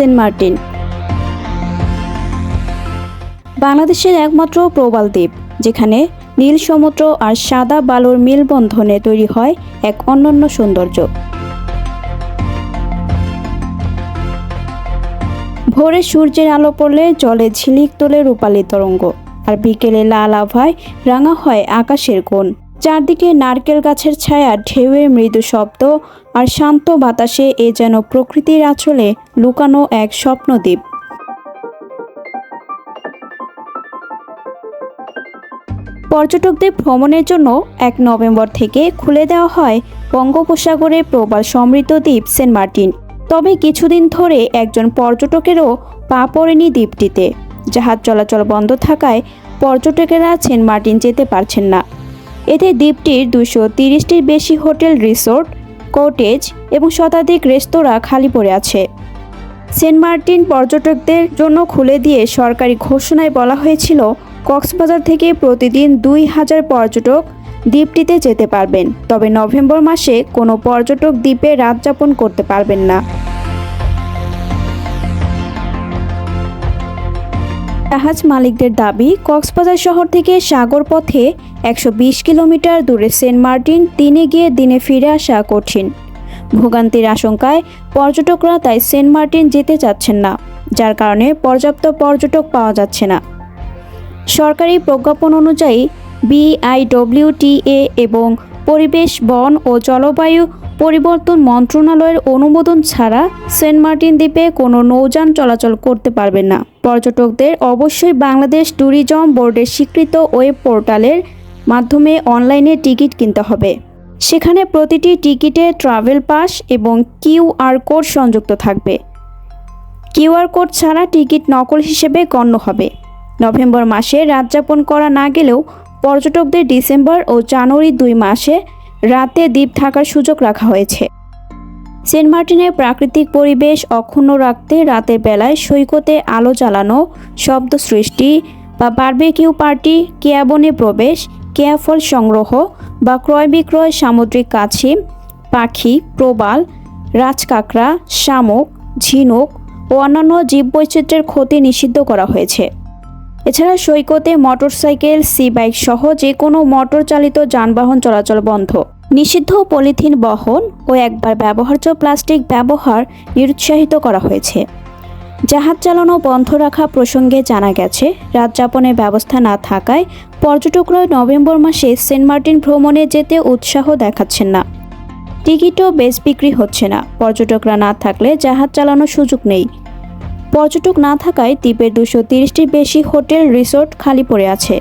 Saint বাংলাদেশের একমাত্র প্রবাল দ্বীপ, যেখানে নীল সমুদ্র আর সাদা বালুর মেলবন্ধনে তৈরি হয় এক অনন্য সৌন্দর্য। ভোরে সূর্যের আলো পড়লে জলে ঝিলিক তোলে রূপালী তরঙ্গ, আর বিকেলে লাল আভায় রাঙা হয় আকাশের কোণ। চারদিকে নারকেল গাছের ছায়া, ঢেউয়ের মৃদু শব্দ আর শান্ত বাতাসে এ যেন প্রকৃতির আঁচলে লুকানো এক স্বপ্নদ্বীপ। পর্যটকদের ভ্রমণের জন্য এক নভেম্বর থেকে খুলে দেওয়া হয় বঙ্গোপসাগরে প্রবাল সমৃদ্ধ দ্বীপ সেন্ট মার্টিন। তবে কিছুদিন ধরে একজন পর্যটকেরও পা পড়েনি দ্বীপটিতে, জাহাজ চলাচল বন্ধ থাকায় পর্যটকেরা সেন্ট মার্টিন যেতে পারছেন না। এতে দ্বীপটির দুশো তিরিশটির বেশি হোটেল, রিসোর্ট, কটেজ এবং শতাধিক রেস্তোরাঁ খালি পড়ে আছে। সেন্ট মার্টিন পর্যটকদের জন্য খুলে দিয়ে সরকারি ঘোষণায় বলা হয়েছিল, কক্সবাজার থেকে প্রতিদিন দুই হাজার পর্যটক দ্বীপটিতে যেতে পারবেন। তবে নভেম্বর মাসে কোনো পর্যটক দ্বীপে রাত যাপন করতে পারবেন না। জাহাজ মালিকদের দাবি, কক্সবাজার শহর থেকে সাগর পথে একশো বিশ কিলোমিটার দূরে সেন্ট মার্টিন, দিনে গিয়ে দিনে ফিরে আসা কঠিন। ভোগান্তির আশঙ্কায় পর্যটকরা তাই সেন্ট মার্টিন যেতে চাচ্ছেন না, যার কারণে পর্যাপ্ত পর্যটক পাওয়া যাচ্ছে না। সরকারি প্রজ্ঞাপন অনুযায়ী, বিআইডব্লিউটিএ এবং পরিবেশ, বন ও জলবায়ু পরিবর্তন মন্ত্রণালয়ের অনুমোদন ছাড়া সেন্ট মার্টিন দ্বীপে কোনো নৌযান চলাচল করতে পারবে না। পর্যটকদের অবশ্যই বাংলাদেশ ট্যুরিজম বোর্ডের স্বীকৃত ওয়েব পোর্টালের মাধ্যমে অনলাইনে টিকিট কিনতে হবে। সেখানে প্রতিটি টিকিটে ট্রাভেল পাস এবং কিউআর কোড সংযুক্ত থাকবে। কিউআর কোড ছাড়া টিকিট নকল হিসেবে গণ্য হবে। নভেম্বর মাসে রাত যাপন করা না গেলেও পর্যটকদের ডিসেম্বর ও জানুয়ারি দুই মাসে রাতে দ্বীপ থাকার সুযোগ রাখা হয়েছে। সেন্ট মার্টিনের প্রাকৃতিক পরিবেশ অক্ষুণ্ণ রাখতে রাতের বেলায় সৈকতে আলো জ্বালানো, শব্দ সৃষ্টি বা বারবেকিউ পার্টি কেয়াবনে প্রবেশ কেয়াফল সংগ্রহ বা ক্রয় বিক্রয় সামুদ্রিক কাছি, পাখি, প্রবাল, রাজকাকড়া, শামুক, ঝিনুক ও অন্যান্য জীববৈচিত্র্যের ক্ষতি নিষিদ্ধ করা হয়েছে। এছাড়া সৈকতে মোটরসাইকেল সি বাইক সহ যে কোনো মোটর চালিত যানবাহন চলাচল বন্ধ। নিষিদ্ধ পলিথিন বহন ও একবার ব্যবহার্য প্লাস্টিক ব্যবহার নিরুৎসাহিত করা হয়েছে। জাহাজ চালানো বন্ধ রাখা প্রসঙ্গে জানা গেছে, রাত যাপনের ব্যবস্থা না থাকায় পর্যটকরা নভেম্বর মাসে সেন্ট মার্টিন ভ্রমণে যেতে উৎসাহ দেখাচ্ছেন না। টিকিটও বেশ বিক্রি হচ্ছে না। পর্যটকরা না থাকলে জাহাজ চালানোর সুযোগ নেই। পর্যটক না থাকায় দ্বীপের দুশো তিরিশটির বেশি হোটেল রিসোর্ট খালি পড়ে আছে।